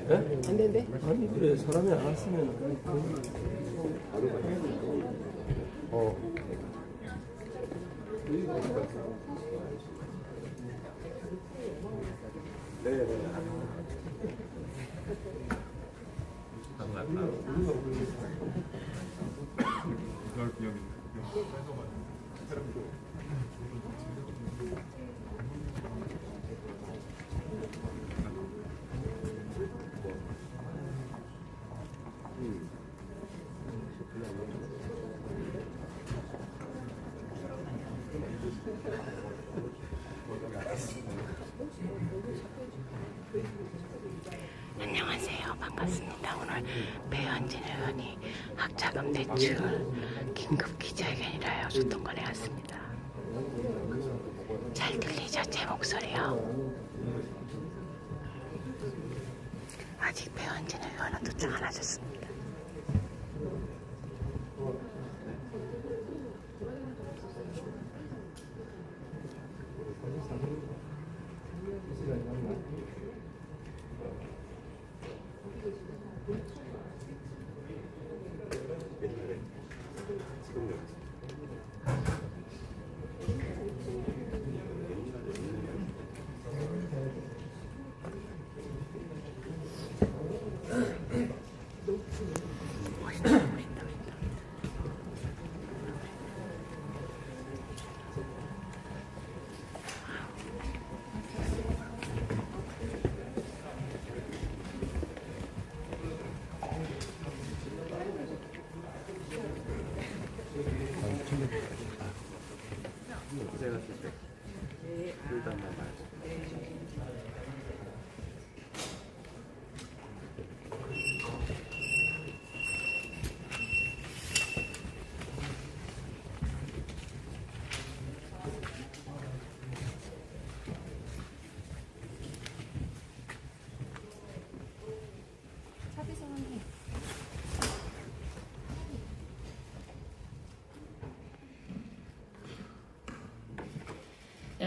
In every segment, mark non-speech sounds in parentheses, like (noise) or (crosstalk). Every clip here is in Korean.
안 된대? 아니 그래. 사람이 안 왔으면. 어. 그럴 기억이 안녕 대출 긴급 기자회견이라 소통관에 왔습니다. 잘 들리죠? 제 목소리요? 아직 배현진 의원은 도착 안 하셨습니다.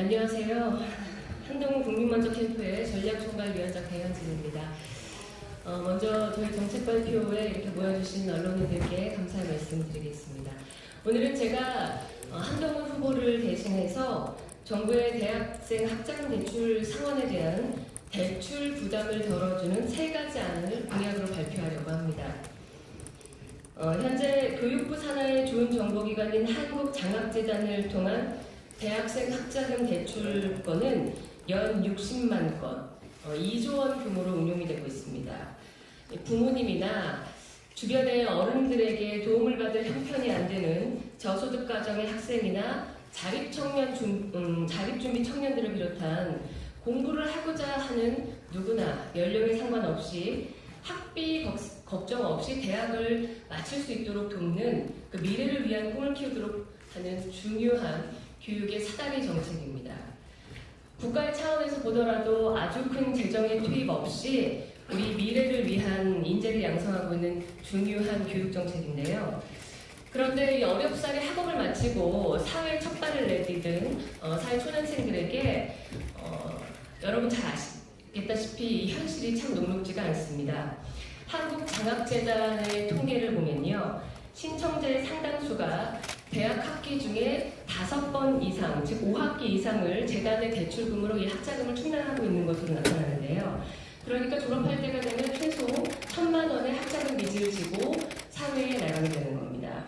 안녕하세요. 한동훈 국민먼저 캠프의 전략총괄위원장 배현진입니다. 어, 먼저 저희 정책 발표에 이렇게 모여주신 언론인들께 감사의 말씀드리겠습니다. 오늘은 제가 어, 한동훈 후보를 대신해서 정부의 대학생 학자금 대출 상환에 대한 대출 부담을 덜어주는 세 가지 안을 공약으로 발표하려고 합니다. 어, 현재 교육부 산하의 좋은 정보기관인 한국장학재단을 통한 대학생 학자금 대출권은 연 60만 건, 어, 2조 원 규모로 운용이 되고 있습니다. 부모님이나 주변의 어른들에게 도움을 받을 형편이 안 되는 저소득 가정의 학생이나 자립 청년 중, 음, 자립 준비 청년들을 비롯한 공부를 하고자 하는 누구나 연령에 상관없이 학비 걱- 걱정 없이 대학을 마칠 수 있도록 돕는 그 미래를 위한 꿈을 키우도록 하는 중요한 교육의 사다리 정책입니다. 국가의 차원에서 보더라도 아주 큰 재정의 투입 없이 우리 미래를 위한 인재를 양성하고 있는 중요한 교육 정책인데요. 그런데 이 어렵사리 학업을 마치고 사회 첫 발을 내디든 어, 사회 초년생들에게 어, 여러분 잘 아시겠다시피 이 현실이 참 녹록지가 않습니다. 한국장학재단의 통계를 보면요. 신청자의 상당수가 대학 학기 중에 다섯 번 이상, 즉 5학기 이상을 재단의 대출금으로 이 학자금을 충당하고 있는 것으로 나타나는데요. 그러니까 졸업할 때가 되면 최소 천만 원의 학자금 빚을 지고 사회에 나가게 되는 겁니다.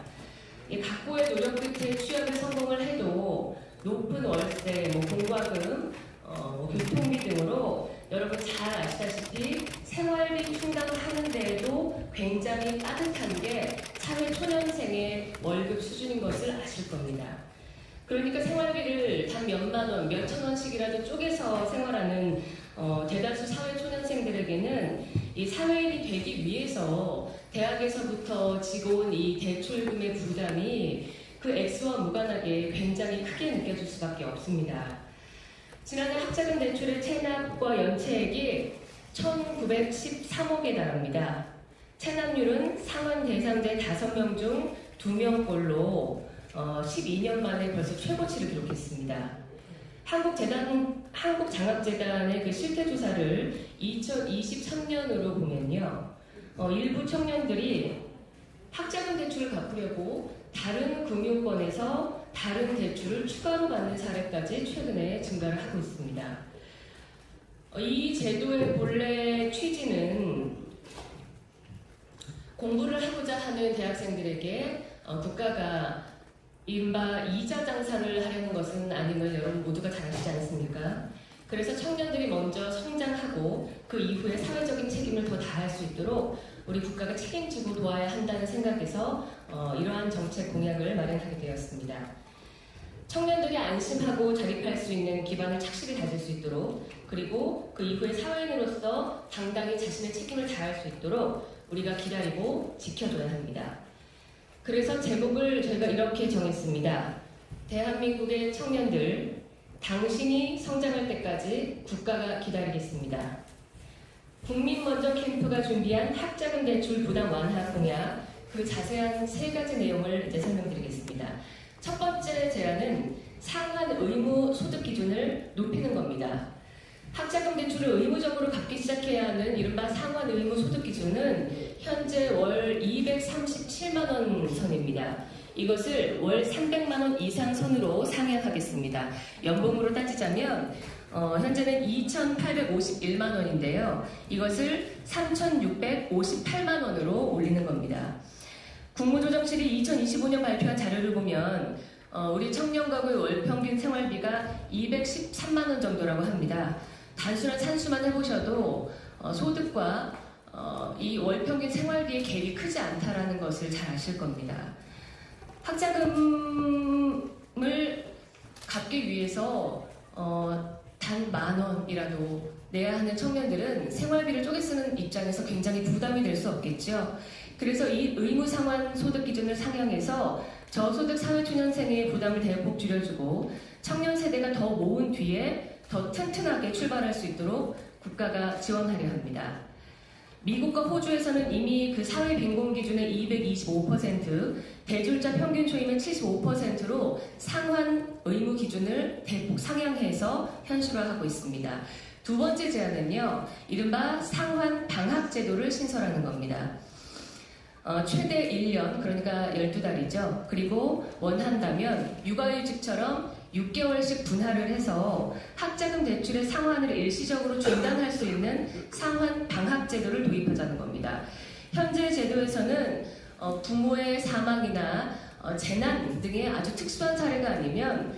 이 각고의 노력 끝에 취업에 성공을 해도 높은 월세, 뭐 공과금, 어, 뭐 교통비 등으로 여러분 잘 아시다시피 생활비 충당을 하는데에도 굉장히 따뜻한 게 사회 초년생의 월급 수준인 것을 아실 겁니다. 그러니까 생활비를 단 몇만 원, 몇천 원씩이라도 쪼개서 생활하는 어, 대다수 사회 초년생들에게는 이 사회인이 되기 위해서 대학에서부터 지고 온 이 대출금의 부담이 그 액수와 무관하게 굉장히 크게 느껴질 수밖에 없습니다. 지난해 학자금 대출의 체납과 연체액이 1913억에 달합니다. 체납률은 상환 대상자 5명 중 2명꼴로 어, 12년 만에 벌써 최고치를 기록했습니다. 한국재단, 한국장학재단의 그 실태조사를 2023년으로 보면요. 어, 일부 청년들이 학자금 대출을 갚으려고 다른 금융권에서 다른 대출을 추가로 받는 사례까지 최근에 증가를 하고 있습니다. 어, 이 제도의 본래 취지는 공부를 하고자 하는 대학생들에게 어, 국가가 이른바 이자 장사를 하려는 것은 걸 여러분 모두가 잘 아시지 않습니까? 그래서 청년들이 먼저 성장하고 그 이후에 사회적인 책임을 더 다할 수 있도록 우리 국가가 책임지고 도와야 한다는 생각에서 어, 이러한 정책 공약을 마련하게 되었습니다. 청년들이 안심하고 자립할 수 있는 기반을 착실히 다질 수 있도록 그리고 그 이후에 사회인으로서 당당히 자신의 책임을 다할 수 있도록 우리가 기다리고 지켜줘야 합니다. 그래서 제목을 저희가 이렇게 정했습니다. 대한민국의 청년들, 당신이 성장할 때까지 국가가 기다리겠습니다. 국민 먼저 캠프가 준비한 학자금 대출 부담 완화 공약, 그 자세한 세 가지 내용을 이제 설명드리겠습니다. 첫 번째 제안은 상한 의무 소득 기준을 높이는 겁니다. 학자금 대출을 의무적으로 갚기 시작해야 하는 이른바 상환 의무 소득 기준은 현재 월 237만 원 선입니다. 이것을 월 300만 원 이상 선으로 상향하겠습니다. 연봉으로 따지자면 어, 현재는 2,851만 원인데요. 이것을 3,658만 원으로 올리는 겁니다. 국무조정실이 2025년 발표한 자료를 보면 어, 우리 청년 가구의 월 평균 생활비가 213만 원 정도라고 합니다. 단순한 산수만 해보셔도 어, 소득과 어, 이 월 평균 생활비의 갭이 크지 않다라는 것을 잘 아실 겁니다. 학자금을 갚기 위해서 어, 단 만 원이라도 내야 하는 청년들은 생활비를 쪼개 쓰는 입장에서 굉장히 부담이 될 수 없겠죠. 그래서 이 의무 상환 소득 기준을 상향해서 저소득 사회초년생의 부담을 대폭 줄여주고 청년 세대가 더 모은 뒤에 더 튼튼하게 출발할 수 있도록 국가가 지원하려 합니다. 미국과 호주에서는 이미 그 사회 빈곤 기준의 225%, 대졸자 평균 초임의 75%로 상환 의무 기준을 대폭 상향해서 현실화하고 있습니다. 두 번째 제안은요, 이른바 상환 방학 제도를 신설하는 겁니다. 어, 최대 1년, 그러니까 12달이죠. 그리고 원한다면 육아휴직처럼 6개월씩 분할을 해서 학자금 대출의 상환을 일시적으로 중단할 수 있는 상환 방학 제도를 도입하자는 겁니다. 현재 제도에서는 어, 부모의 사망이나 어, 재난 등의 아주 특수한 사례가 아니면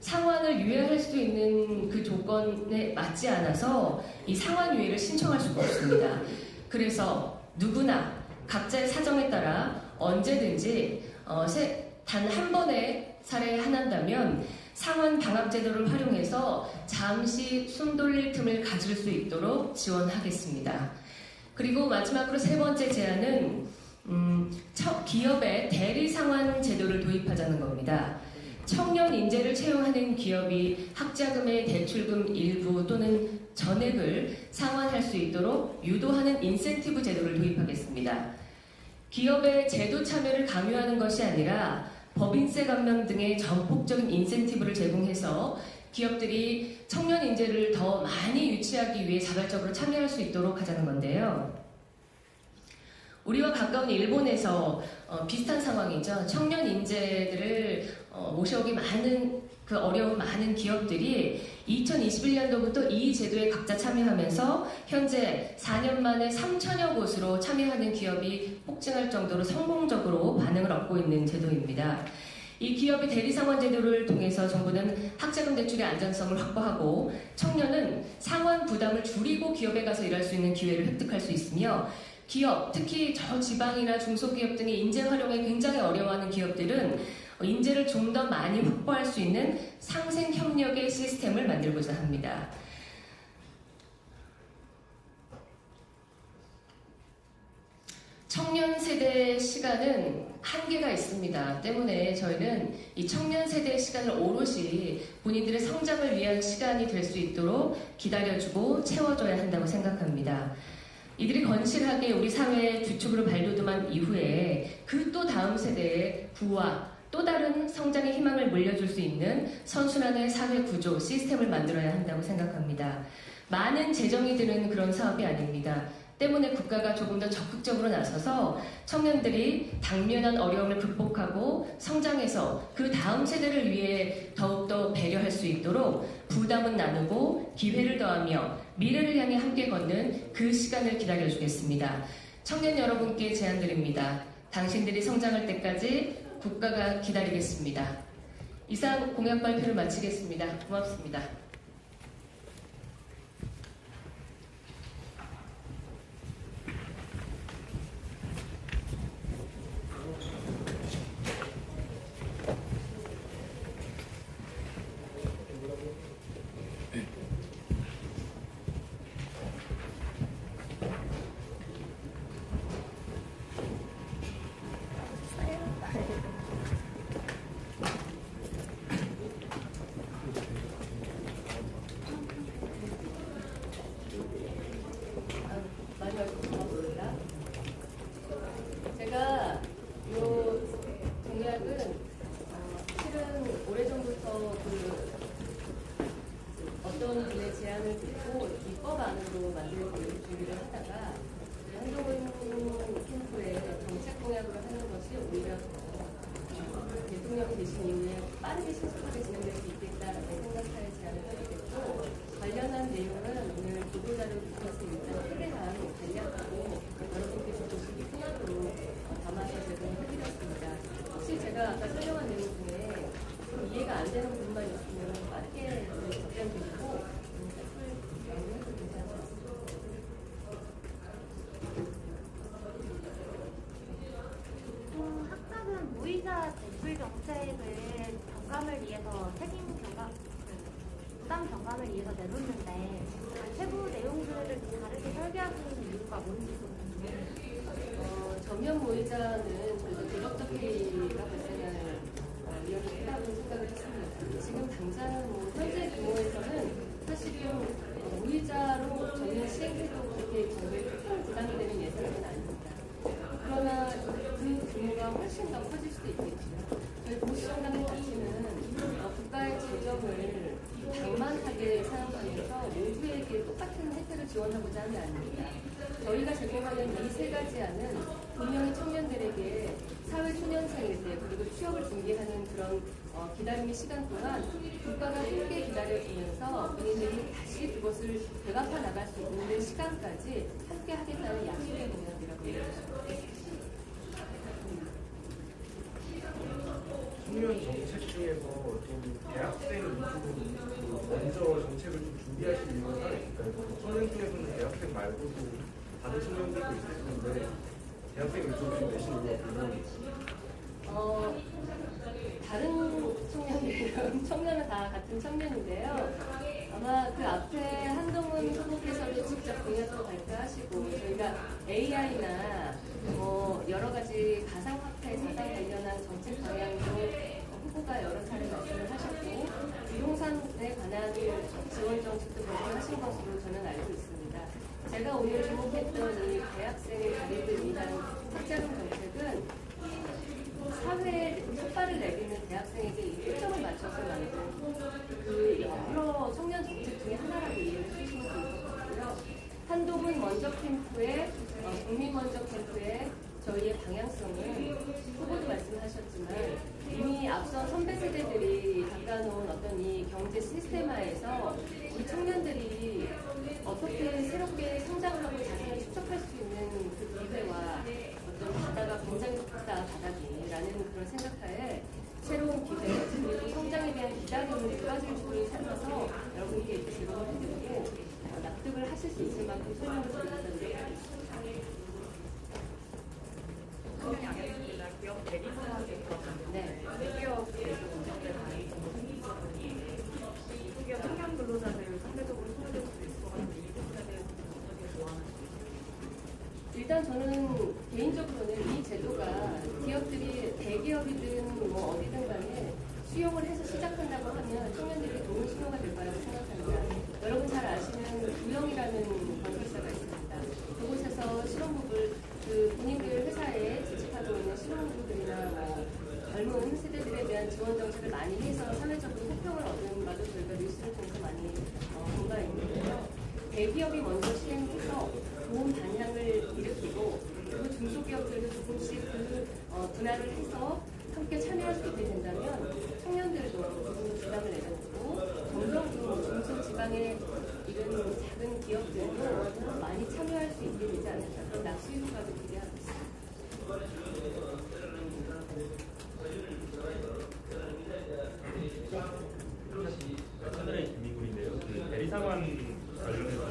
상환을 유예할 수 있는 그 조건에 맞지 않아서 이 상환 유예를 신청할 수가 없습니다. 그래서 누구나 각자의 사정에 따라 언제든지 어, 단한 번의 사례에 한한다면 상환 방학 제도를 활용해서 잠시 숨 돌릴 틈을 가질 수 있도록 지원하겠습니다. 그리고 마지막으로 세 번째 제안은 음, 첫 기업의 대리 상환 제도를 도입하자는 겁니다. 청년 인재를 채용하는 기업이 학자금의 대출금 일부 또는 전액을 상환할 수 있도록 유도하는 인센티브 제도를 도입하겠습니다. 기업의 제도 참여를 강요하는 것이 아니라 법인세 감면 등의 전폭적인 인센티브를 제공해서 기업들이 청년 인재를 더 많이 유치하기 위해 자발적으로 참여할 수 있도록 하자는 건데요. 우리와 가까운 일본에서 어, 비슷한 상황이죠. 청년 인재들을 어, 모셔오기 많은 그 어려운 많은 기업들이 2021년도부터 이 제도에 각자 참여하면서 현재 4년 만에 3천여 곳으로 참여하는 기업이 폭증할 정도로 성공적으로 반응을 얻고 있는 제도입니다. 이 기업의 대리상환 제도를 통해서 정부는 학자금 대출의 안전성을 확보하고 청년은 상환 부담을 줄이고 기업에 가서 일할 수 있는 기회를 획득할 수 있으며 기업, 특히 저 지방이나 중소기업 등의 인재 활용에 굉장히 어려워하는 기업들은 인재를 좀 더 많이 확보할 수 있는 상생 협력의 시스템을 만들고자 합니다. 청년 세대의 시간은 한계가 있습니다. 때문에 저희는 이 청년 세대의 시간을 오롯이 본인들의 성장을 위한 시간이 될 수 있도록 기다려주고 채워줘야 한다고 생각합니다. 이들이 건실하게 우리 사회의 주축으로 발돋움한 이후에 그 또 다음 세대의 부와 또 다른 성장의 희망을 물려줄 수 있는 선순환의 사회 구조, 시스템을 만들어야 한다고 생각합니다. 많은 재정이 드는 그런 사업이 아닙니다. 때문에 국가가 조금 더 적극적으로 나서서 청년들이 당면한 어려움을 극복하고 성장해서 그 다음 세대를 위해 더욱더 배려할 수 있도록 부담은 나누고 기회를 더하며 미래를 향해 함께 걷는 그 시간을 기다려주겠습니다. 청년 여러분께 제안드립니다. 당신들이 성장할 때까지 국가가 기다리겠습니다. 이상 공약 발표를 마치겠습니다. 고맙습니다. 많이 알고 고맙습니다. 제가 이 공약은 어, 실은 오래전부터 그 어떤 분의 제안을 듣고 입법안으로 만들고 준비를 하다가 한동훈 캠프의 정책 공약으로 하는 것이 오히려 더 대통령이 되신 이후에 빠르게 신속하게 진행될 수 있겠다라는 생각하에 제안을 하게 됐고 관련한 내용은 오늘 보도자료 통해서 일단 최대한 간략하고 여러분께서 보시기 편하도록 어, 담아서 제공을 해드렸습니다. 혹시 제가 아까 설명한 내용 중에 좀 이해가 안 되는 부분만 있으면 빠르게 답변드리고 음, 답을 양해해도 괜찮을 것 같습니다. 보통 학자는 무이자 대출 정책을 경감을 위해서 책임 경감, 그 부담 경감을 위해서 내놓는데 세부 내용들을 다르게 설계하시는 이유가 뭔지 좀 궁금해요. 어, 전면 모의자는 그래도 대법적 회의가 발생할 어, 위험이 크다고 생각을 당장 뭐 현재 규모에서는 사실은 어, 모의자로 전면 시행해도 그렇게 정부에 큰 부담이 되는 예산은 아닙니다. 그러나 그 규모가 훨씬 더 커질 수도 있겠죠. 저희 보수정당의 가치는 어, 국가의 재정을 방만하게 사용하면서 모두에게 똑같은 혜택을 지원하고자 하는 게 아닙니다. 저희가 제공하는 이 세 가지 안은 분명히 청년들에게 사회 초년생일 때 그리고 취업을 준비하는 그런 어, 기다림의 시간 동안 국가가 함께 기다려주면서 본인들이 다시 그것을 대갚아 나갈 수 있는 시간까지 함께 하겠다는 약속의 공약이라고 얘기하셨습니다. 청년 정책 중에서 좀 대학생 위주로 먼저 정책을 좀 준비하실 이유 중에서는 대학생 말고도 다른 청년들도 있을 텐데 대학생 위주로 좀 내신 이유가 궁금합니다. 어, 다른 청년들은 (laughs) 청년은 다 같은 청년인데요. 아마 그 앞에 한동훈 후보께서도 직접 공약도 발표하시고 저희가 AI나 뭐 여러 가지 가상화폐, 자산 관련한 정책 방향도 후보가 여러 차례 말씀을 하셨고 부동산에 관한 지원 정책도 발표하신 것으로 저는 알고 있습니다. 제가 오늘 주목했던 이 대학생의 자리를 위한 색자금 정책은 사회에 촉발을 내리는 대학생에게 이 초점을 맞춰서 만든 그 여러 청년 정책 중에 하나라고 이해를 해주시면 좋을 것 같고요. 한동훈 먼저 캠프의 어, 국민 먼저 캠프의 저희의 방향성은 후보도 말씀하셨지만 이미 앞선 선배 세대들이 닦아놓은 어떤 이 경제 시스템화에서 우리 청년들이 어떻게 새롭게 성장하고 자신을 축적할 수 있는 그 기회와 어떤 바다가 굉장히 좁다 바닥이라는 그런 생각하에 새로운 기회 그리고 성장에 대한 기다림을 두 가지를 중에 살려서 여러분께 이렇게 제공을 해드리고 어, 납득을 하실 수 있을 만큼 설명을. 기업 대리사학에서 네. 대기업에서 운영된 아이 정도이 있었더니 기업 청년 근로자들 상대적으로 소외될 수도 있을 것 같은데 이 부분에 대해서 어떻게 조언하시겠어요? 일단 저는 개인적으로는 이 제도가 기업들이 대기업이든 뭐 어디든 간에 수용을 해서 시작한다고 하면 청년들이 좋은 신호가 될 거라고 생각합니다. 여러분 잘 아시는 구형이라는 건설사가 있습니다. 그곳에서 실업급을 그 본인들 회사에 재직하고 있는 실업급들이나 뭐 젊은 세대들이 많이 해서 사회적으로 호평을 얻는 바도 저희가 뉴스를 통해서 많이 어, 본바 있는데요. 대기업이 먼저 시행해서 좋은 반향을 일으키고 그리고 중소기업들도 조금씩 그 어, 분할을 해서 함께 참여할 수 있게 된다면 청년들도 조금 부담을 내려놓고 점점 그 중소지방의 이런 작은 기업들도 많이 참여할 수 있게 되지 않을까 그런 낚시 효과도 기대하고 있습니다. 하늘의 김민구인데요. 그 대리상환 관련해서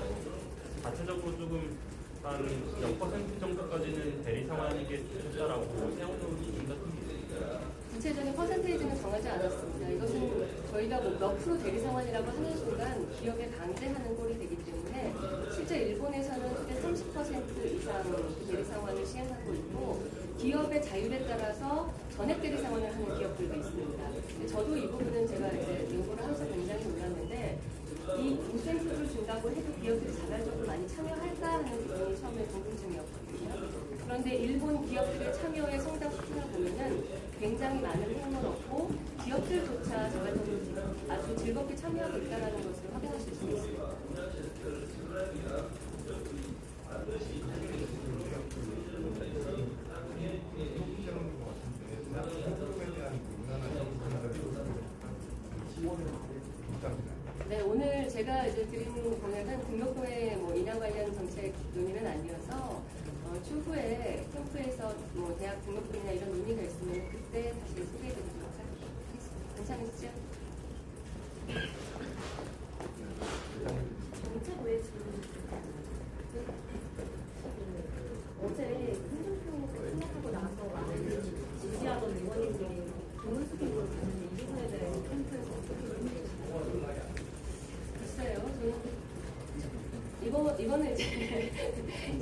자체적으로 조금 한 0% 정도까지는 대리상환이 게 좋다라고 세워놓은 기준 같은 게 있을까요? 구체적인 퍼센테이지는 정하지 않았습니다. 이것은 저희가 뭐몇 프로 대리 상환이라고 하는 순간 기업에 강제하는 꼴이 되기 때문에 실제 일본에서는 최대 30% 이상 대리 상환을 시행하고 있고 기업의 자율에 따라서 전액 대리 상환을 하는 기업들도 있습니다. 저도 이 부분은 제가 이제 요구를 하면서 굉장히 놀랐는데 이 인센티브를 준다고 해도 기업들이 자발적으로 많이 참여할까 하는 부분이 처음에 궁금증이었거든요. 그런데 일본 기업들의 참여의 성장 수준을 보면은 굉장히 많은 힘을 얻고 기업들조차 자발적으로 아주 즐겁게 참여하고 있다는 것을 확인하실 수 있습니다. 네, 오늘 제가 이제 드린 공약은 등록부의 뭐 인하 관련 정책 논의는 아니어서 어, 추후에 캠프에서 뭐 대학 등록부나 이런 논의가 있으면 그때 다시 소개해드리도록 하겠습니다. 괜찮으시죠? 정책 외 질문 어제 행정평에서 통합하고 나서 많은 지지하던 의원님들이 돈을 쓰고 있는 걸 봤는데 이 부분에 대해서 캠프에서 어떻게 생각하시나요? 글쎄요, 저는 이거 이거는 이제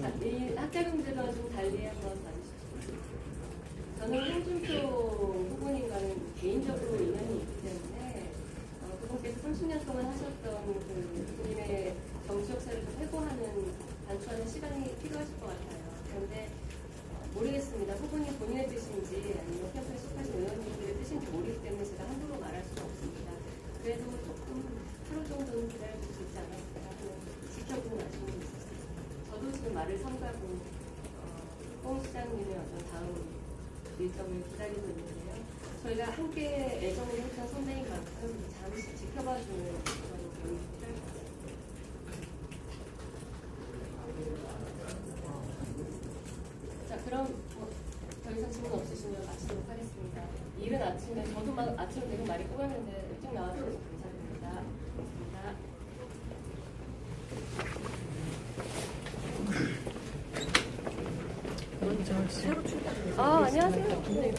자, 이 학자 문제와 좀 달리 한번 봐주십시오. 저는 홍준표 후보님과는 개인적으로 인연이 있기 때문에 어, 그분께서 30년 동안 하셨던 그 본인의 정치 역사를 좀 회고하는 단축하는 시간이 필요하실 것 같아요. 그런데 어, 모르겠습니다. 후보님 본인의 뜻인지 아니면 캠프에 속하신 의원님들의 뜻인지 모르기 때문에 제가 함부로 말할 수는 없습니다. 그래도 조금 하루 정도는 기다려줄 수 있지 않았을까 하는 지켜보는 아쉬움이 있었습니다. 저도 지금 말을 삼가고 어, 홍 시장님의 어떤 다음 일정을 기다리고 있는데요. 저희가 함께 애정을 했던 선배인 만큼 잠시 지켜봐주는 그런 교육이 필요할 것 같습니다. 자, 그럼 뭐, 더 이상 질문 없으시면 마치도록 하겠습니다. 이른 아침에 저도 막 아침에 되게 많이 꼬였는데 일찍 나와주셔서 감사드립니다. 고맙습니다. 아, 안녕하세요. 네.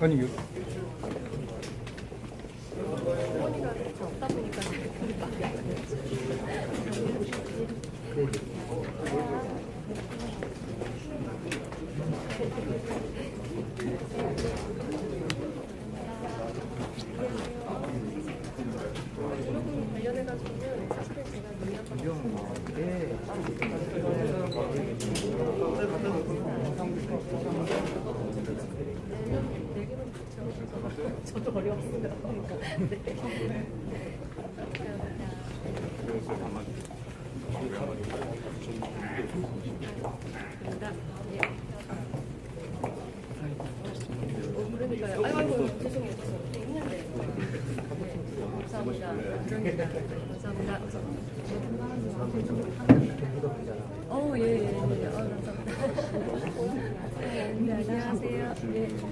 아니 그러니까요. 아이고, 아이고, 죄송해요. 죄송해요. 있는데. 감사합니다. 그러니까. 감사합니다.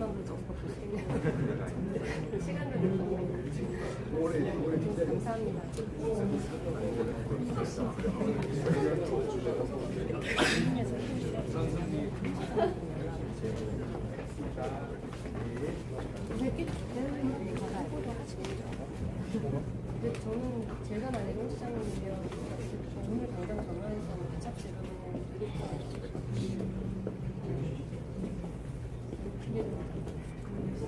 시간만 보죠. (laughs) 시간을 보고 감사합니다. 근데 저는 제가 만약에 헬스장이면 오늘 당장 전화해서 이러면 그게 아무렇지만 그리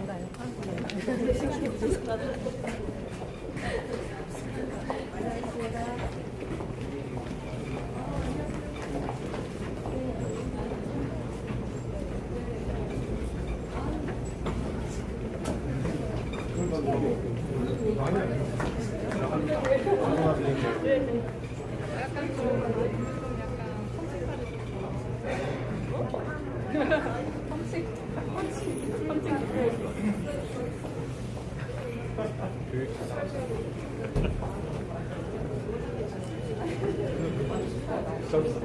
금더 오지 않고 안 가요? 시간이 부족하다. 고생하 셨습니